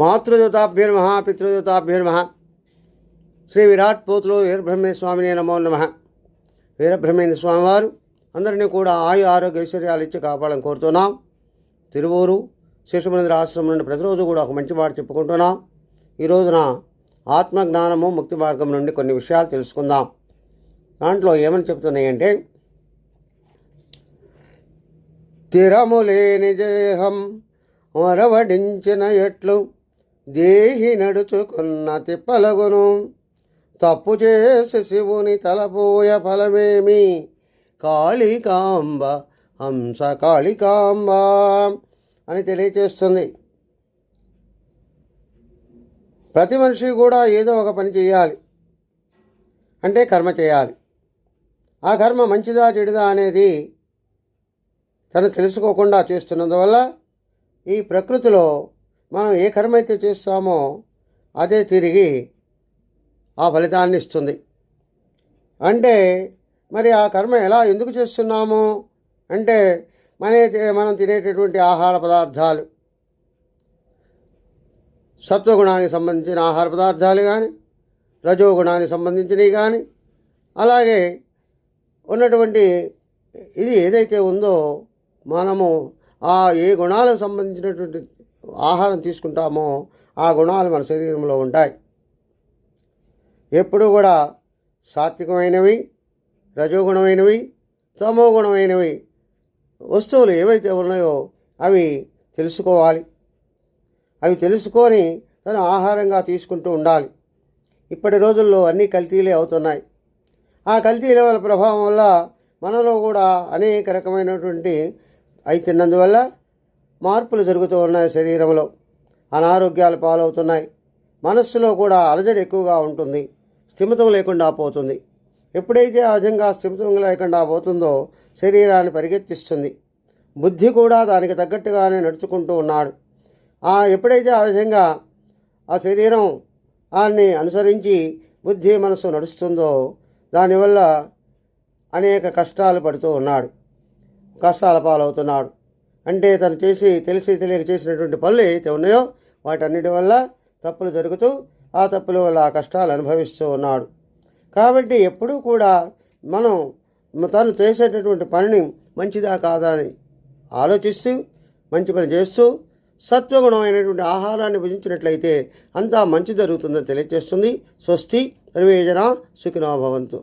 మాతృదేవతాభ్యర్మ పితృదేవతాభ్యర్మ శ్రీ విరాట్ పోతులు వీరబ్రహ్మేంద్ర స్వామినే నమో నమ. వీరబ్రహ్మేంద్ర స్వామివారు అందరినీ కూడా ఆయు ఆరోగ్య ఐశ్వర్యాలు ఇచ్చి కాపాడాలని కోరుతున్నాం. తిరువూరు శిశుమందిర ఆశ్రమం నుండి ప్రతిరోజు కూడా ఒక మంచి మాట చెప్పుకుంటున్నాం. ఈ రోజున ఆత్మజ్ఞానము ముక్తి మార్గం నుండి కొన్ని విషయాలు తెలుసుకుందాం. దాంట్లో ఏమని చెప్తున్నాయంటే తిరములే దేహం మరవడించిన ఎట్లు దేహి నడుచుకున్న తిప్పలగును. తప్పు చేసి శివుని తలపోయ ఫలమేమి? కాళికాంబ హంస కాళికాంబ అని తెలియచేస్తుంది. ప్రతి మనిషి కూడా ఏదో ఒక పని చేయాలి. అంటే కర్మ చేయాలి. ఆ కర్మ మంచిదా చెడుదా అనేది తను తెలుసుకోకుండా చేస్తున్నందువల్ల ఈ ప్రకృతిలో మనం ఏ కర్మ అయితే చేస్తామో అదే తిరిగి ఆ ఫలితాన్ని ఇస్తుంది. అంటే మరి ఆ కర్మ ఎలా ఎందుకు చేస్తున్నాము? అంటే మన మనం తినేటటువంటి ఆహార పదార్థాలు సత్వగుణానికి సంబంధించిన ఆహార పదార్థాలు కానీ రజోగుణానికి సంబంధించినవి కానీ అలాగే ఉన్నటువంటి ఇది ఏదైతే ఉందో మనము ఆ ఏ గుణాలకు సంబంధించినటువంటి ఆహారం తీసుకుంటామో ఆ గుణాలు మన శరీరంలో ఉంటాయి. ఎప్పుడూ కూడా సాత్వికమైనవి రజోగుణమైనవి తమోగుణమైనవి వస్తువులు ఏవైతే ఉన్నాయో అవి తెలుసుకోవాలి. అవి తెలుసుకొని తను ఆహారంగా తీసుకుంటూ ఉండాలి. ఇప్పటి రోజుల్లో అన్ని కల్తీలే అవుతున్నాయి. ఆ కల్తీల వల్ల ప్రభావం వల్ల మనలో కూడా అనేక రకమైనటువంటి అయితున్నందువల్ల మార్పులు జరుగుతూ ఉన్నాయి శరీరంలో. అనారోగ్యాలు పాలవుతున్నాయి. మనస్సులో కూడా అలజడి ఎక్కువగా ఉంటుంది. స్థిమితం లేకుండా పోతుంది. ఎప్పుడైతే ఆ విధంగా స్థిమితం లేకుండా పోతుందో శరీరాన్ని పరిగెత్తిస్తుంది. బుద్ధి కూడా దానికి తగ్గట్టుగానే నడుచుకుంటూ ఉన్నాడు. ఆ ఎప్పుడైతే ఆ విధంగా ఆ శరీరం దాన్ని అనుసరించి బుద్ధి మనసు నడుస్తుందో దానివల్ల అనేక కష్టాలు పడుతూ ఉన్నాడు. కష్టాల పాలవుతున్నాడు. అంటే తను చేసి తెలిసి తెలియక చేసినటువంటి పనులు ఏవైతే ఉన్నాయో వాటన్నిటి వల్ల తప్పులు జరుగుతూ ఆ తప్పుల వల్ల ఆ కష్టాలు అనుభవిస్తూ ఉన్నాడు. కాబట్టి ఎప్పుడూ కూడా మనం తను చేసేటటువంటి పనిని మంచిదా కాదా అని ఆలోచిస్తూ మంచి పని చేస్తూ సత్వగుణమైనటువంటి ఆహారాన్ని భుజించినట్లయితే అంతా మంచి జరుగుతుందని తెలియజేస్తుంది స్వస్తి. రవేజన సుఖినోభవంతు